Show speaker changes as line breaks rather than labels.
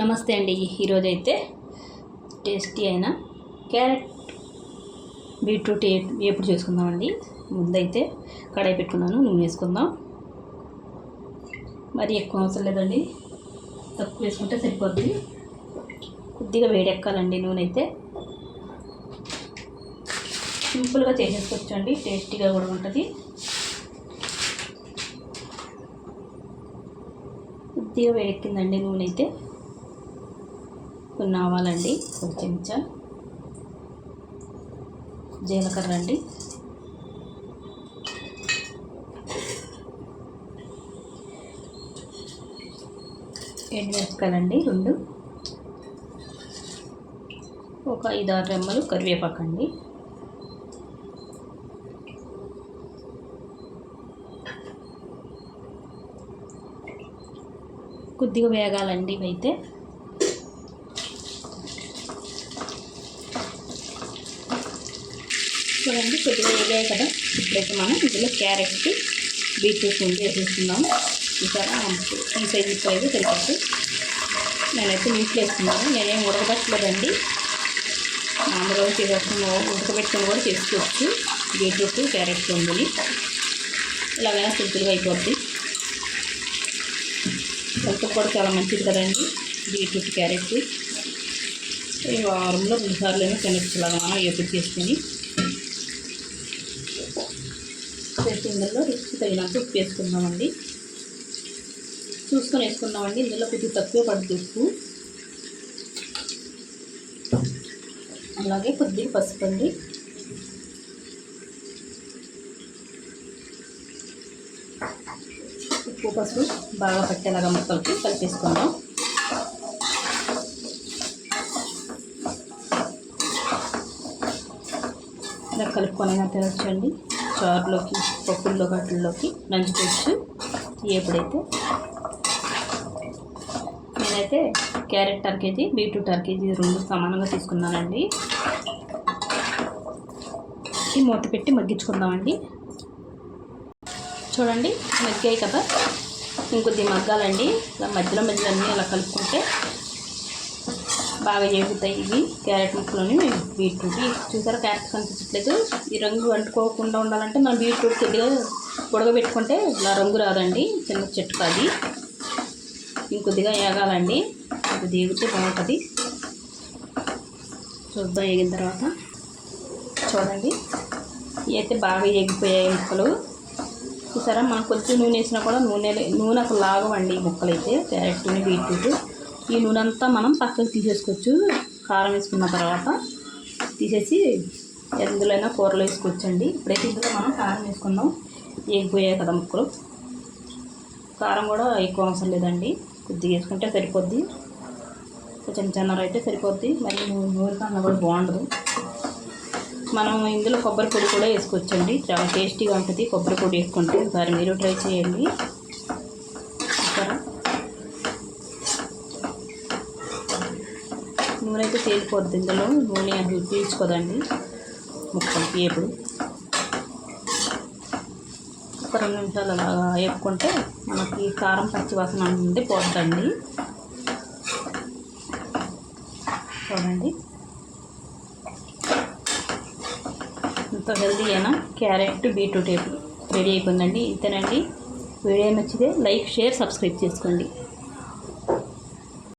నమస్తే అండి. ఈరోజు అయితే టేస్టీ అయిన క్యారెట్ బీట్రూట్ ఏ ఎప్పుడు చేసుకుందామండి. ముందైతే కడాయి పెట్టుకున్నాను నూనె వేసుకుందాం. మరి ఎక్కువ అవసరం లేదండి. తక్కువ వేసుకుంటే సరిపోద్ది. కొద్దిగా వేడెక్కాలండి నూనె అయితే. సింపుల్గా చేసేసుకోవచ్చు అండి టేస్టీగా కూడా ఉంటుంది. కొద్దిగా వేడెక్కిందండి నూనె అయితే. కొన్ని ఆవాలండి ఒక చెంచా జీలకర్ర అండి. ఎండుమిరపకాయలండి రెండు. ఒక ఐదు ఆరు రెమ్మలు కరివేపాకు అండి కొద్దిగా వేగాలండి ఇవైతే. చూడండి కొద్దిగా వేగాయి కదా. ఇప్పుడైతే మనం ఇందులో క్యారెట్ బీట్రూట్ ఉంది వేసేస్తున్నాము ఇంకా ఈ సైజు సైజు సరిపోతుంది నేనైతే నీటిలో వేస్తున్నాను నేనేం ఉడకబెట్టలేదండి. మామూలుగా చేసేస్తున్నాను ఉడకబెట్టుకొని కూడా చేసుకోవచ్చు. బీట్రూట్ క్యారెట్ ఉంది ఇలాగైనా సింపుల్గా అయిపోద్ది. హెల్త్ కూడా చాలా మంచిది కదండి. Beetroot carrot. ఈ వారంలో రెండుసార్లు ఏమో తినచ్చు. ఇలాగా ఎప్పుడు చేసుకొని. వేసి ఇందులో రుచి తగినంత ఉప్పు వేసుకుందామండి చూసుకొని వేసుకుందామండి. ఇందులో కొద్దిగా తక్కువ పడుతుంది ఉప్పు. అలాగే కొద్దిగా పసుపు అండి. ఉప్పు పసుపు బాగా పట్టేలాగా ముక్కలకి కలిపేసుకుందాం. ఇలా కలుపుకొని తినొచ్చండి చారులోకి పప్పుల్లో వాటిల్లోకి నంచుకోవచ్చు ఎప్పుడైతే? నేనైతే క్యారెట్ టర్ కేజీ బీట్రూట్ అర కేజీ రెండు సమానంగా తీసుకున్నానండి. ఈ మూత పెట్టి మగ్గించుకుందామండి. చూడండి మగ్గాయి కదా? ఇంకొద్ది మగ్గాలండి. ఇలా మధ్యలో మధ్యలో అన్నీ ఇలా కలుపుకుంటే బాగా చేగుతాయి ఇవి. క్యారెట్ ముక్కలోని బీట్రూట్. చూసారా క్యారెట్ కనిపించట్లేదు. ఈ రంగు అంటుకోకుండా ఉండాలంటే మనం బీట్రూట్ కొద్దిగా ఉడకబెట్టుకుంటే ఇలా రంగు రాదండి. చిన్న చెట్టు కాది. ఇంకొద్దిగా ఏగాలండి. అది దిగితే బాగుంటుంది. చూద్దాం ఎగిన తర్వాత. చూడండి. ఇవైతే బాగా ఎగిపోయాయి ముక్కలు. చూసారా? మనం కొంచెం నూనె వేసినా కూడా నూనె నూనె ఒక లాగవండి ఈ ముక్కలు అయితే క్యారెట్ బీట్రూట్. ఈ నూనె అంతా మనం పక్కకు తీసేసుకోవచ్చు. కారం వేసుకున్న తర్వాత తీసేసి ఎందులోనైనా కూరలు వేసుకోవచ్చండి. ఇప్పుడైతే ఇందులో మనం కారం వేసుకుందాం ఏగిపోయాయి కదా ముక్కలు. కారం కూడా ఎక్కువ అవసరం లేదండి. కొద్దిగా వేసుకుంటే సరిపోద్ది. కొంచెం చిన్నర అయితే సరిపోద్ది. మరి నూనె కన్నా కూడా బాగుండదు. మనం ఇందులో కొబ్బరి పొడి కూడా వేసుకోవచ్చండి. చాలా టేస్టీగా ఉంటుంది కొబ్బరి పొడి వేసుకుంటే. ఒకసారి మీరు ట్రై చేయండి. నూనె అయితే తేలిపోద్ది ఇందులో. నూనె అసలు పీల్చుకోదండి. ముక్కలకి ఎప్పుడు ఒక రెండు నిమిషాలు అలాగా వేపుకుంటే మనకి కారం పచ్చి వాసన నుండి పోద్దండి. చూడండి. ఎంతో హెల్దీ అయినా క్యారెట్ బీట్రూట్ రెడీ అయిపోయిందండి. ఇంతేనండి. వీడియో నచ్చితే లైక్ షేర్ సబ్స్క్రైబ్ చేసుకోండి.